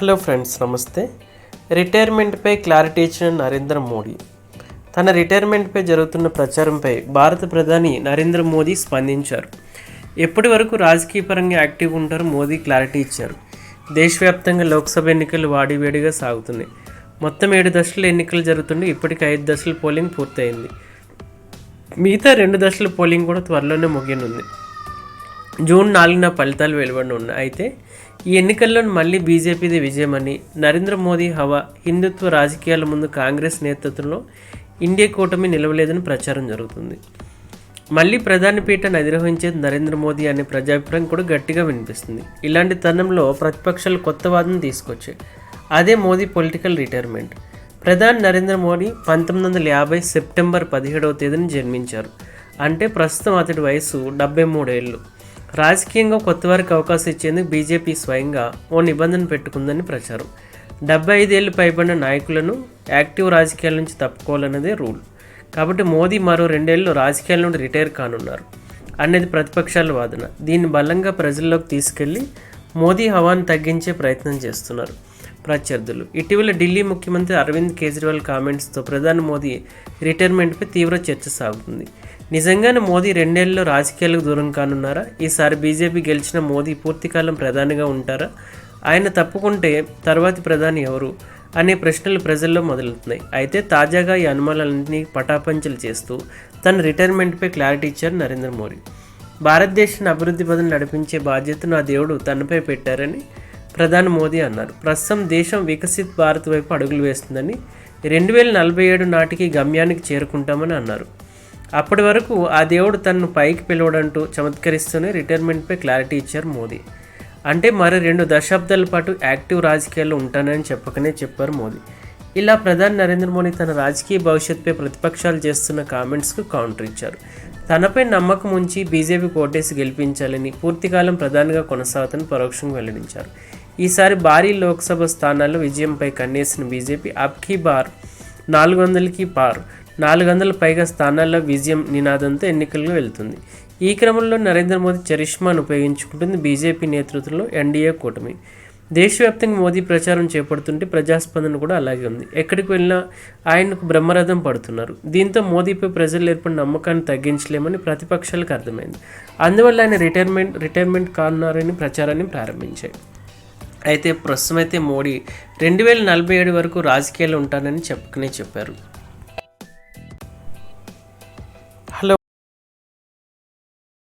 Hello friends నమస్తే. రిటైర్మెంట్పై clarity ఇచ్చిన నరేంద్ర మోడీ. తన రిటైర్మెంట్పై జరుగుతున్న ప్రచారంపై భారత ప్రధాని నరేంద్ర మోదీ స్పందించారు. ఎప్పటి వరకు రాజకీయ పరంగా యాక్టివ్ ఉంటారో మోదీ క్లారిటీ ఇచ్చారు. దేశవ్యాప్తంగా లోక్సభ ఎన్నికలు వాడివేడిగా సాగుతున్నాయి. మొత్తం ఏడు దశల ఎన్నికలు జరుగుతుండే ఇప్పటికి ఐదు దశల పోలింగ్ పూర్తయింది. మిగతా రెండు దశల పోలింగ్ కూడా త్వరలోనే ముగియనుంది. జూన్ నాలుగున ఫలితాలు వెలువడి ఉన్నాయి అయితే ఈ ఎన్నికల్లో మళ్ళీ బీజేపీది విజయమని నరేంద్ర మోదీ హవా హిందుత్వ రాజకీయాల ముందు కాంగ్రెస్ నేతృత్వంలో ఇండియా కూటమి నిలవలేదని ప్రచారం జరుగుతుంది. మళ్ళీ ప్రధాని పీఠను అధిరోహించేది నరేంద్ర మోదీ అనే ప్రజాభిప్రాయం కూడా గట్టిగా వినిపిస్తుంది. ఇలాంటి తరుణంలో ప్రతిపక్షాలు కొత్త వాదన తీసుకొచ్చాయి. అదే మోదీ పొలిటికల్ రిటైర్మెంట్. ప్రధాని నరేంద్ర మోడీ పంతొమ్మిది వందల యాభై సెప్టెంబర్ పదిహేడవ తేదీన జన్మించారు. అంటే ప్రస్తుతం అతడి వయసు డెబ్బై మూడేళ్ళు. రాజకీయంగా కొత్త వారికి అవకాశం ఇచ్చేందుకు బీజేపీ స్వయంగా ఓ నిబంధన పెట్టుకుందని ప్రచారం. డెబ్బై ఐదేళ్ళు పైబడిన నాయకులను యాక్టివ్ రాజకీయాల నుంచి తప్పుకోవాలన్నదే రూల్. కాబట్టి మోదీ మరో రెండేళ్ళు రాజకీయాల నుండి రిటైర్ కానున్నారు. అనేది ప్రతిపక్షాల వాదన. దీన్ని బలంగా ప్రజల్లోకి తీసుకెళ్ళి మోదీ హవాను తగ్గించే ప్రయత్నం చేస్తున్నారు. ప్రత్యర్థులు ఇటీవల ఢిల్లీ ముఖ్యమంత్రి అరవింద్ కేజ్రీవాల్ కామెంట్స్తో ప్రధాని మోదీ రిటైర్మెంట్పై తీవ్ర చర్చ సాగుతుంది. నిజంగానే మోదీ రెండేళ్ళలో రాజకీయాలకు దూరం కానున్నారా? ఈసారి బీజేపీ గెలిచిన మోదీ పూర్తికాలం ప్రధానిగా ఉంటారా? ఆయన తప్పుకుంటే తర్వాతి ప్రధాని ఎవరు? అనే ప్రశ్నలు ప్రజల్లో మొదలవుతున్నాయి. అయితే తాజాగా ఈ అనుమానాలన్నింటినీ పటాపంచలు చేస్తూ తన రిటైర్మెంట్పై క్లారిటీ ఇచ్చారు నరేంద్ర మోడీ భారతదేశాన్ని అభివృద్ధి పదం నడిపించే బాధ్యతను ఆ దేవుడు తనపై పెట్టారని ప్రధాని మోదీ అన్నారు. ప్రస్తుతం దేశం వికసిత్ భారత్ వైపు అడుగులు వేస్తుందని రెండు వేల నలభై ఏడు నాటికి గమ్యానికి చేరుకుంటామని అన్నారు. అప్పటి వరకు ఆ దేవుడు తనను పైకి పిలవడంటూ చమత్కరిస్తూనే రిటైర్మెంట్పై క్లారిటీ ఇచ్చారు మోదీ. అంటే మరో రెండు దశాబ్దాల పాటు యాక్టివ్ రాజకీయాల్లో ఉంటానని చెప్పకనే చెప్పారు మోదీ. ఇలా ప్రధాని నరేంద్ర మోదీ తన రాజకీయ భవిష్యత్తుపై ప్రతిపక్షాలు చేస్తున్న కామెంట్స్కు కౌంటర్ ఇచ్చారు. తనపై నమ్మకం ఉంచి బీజేపీ కోటేసి గెలిపించాలని పూర్తికాలం ప్రధానిగా కొనసాగుతని పరోక్షంగా వెల్లడించారు. ఈసారి భారీ లోక్సభ స్థానాల్లో విజయంపై కన్నేసిన బీజేపీ అబ్కీ బార్. నాలుగు వందలకి పార్. నాలుగు వందల పైగా స్థానాల్లో విజయం నినాదంతో ఎన్నికలకు వెళ్తుంది. ఈ క్రమంలో నరేంద్ర మోదీ చరిష్మాను ఉపయోగించుకుంటుంది బీజేపీ నేతృత్వంలో ఎన్డీఏ కూటమి. దేశవ్యాప్తంగా మోదీ ప్రచారం చేపడుతుంటే ప్రజాస్పందన కూడా అలాగే ఉంది. ఎక్కడికి వెళ్ళినా ఆయనకు బ్రహ్మరథం పడుతున్నారు. దీంతో మోదీపై ప్రజలు ఏర్పడిన నమ్మకాన్ని తగ్గించలేమని ప్రతిపక్షాలకు అర్థమైంది. అందువల్ల ఆయన రిటైర్మెంట్ రిటైర్మెంట్ కానున్నారని ప్రచారాన్ని ప్రారంభించాయి. అయితే ప్రస్తుతం అయితే మోడీ రెండు వేల నలభై ఏడు వరకు రాజకీయాలు ఉంటానని చెప్పుకునే చెప్పారు.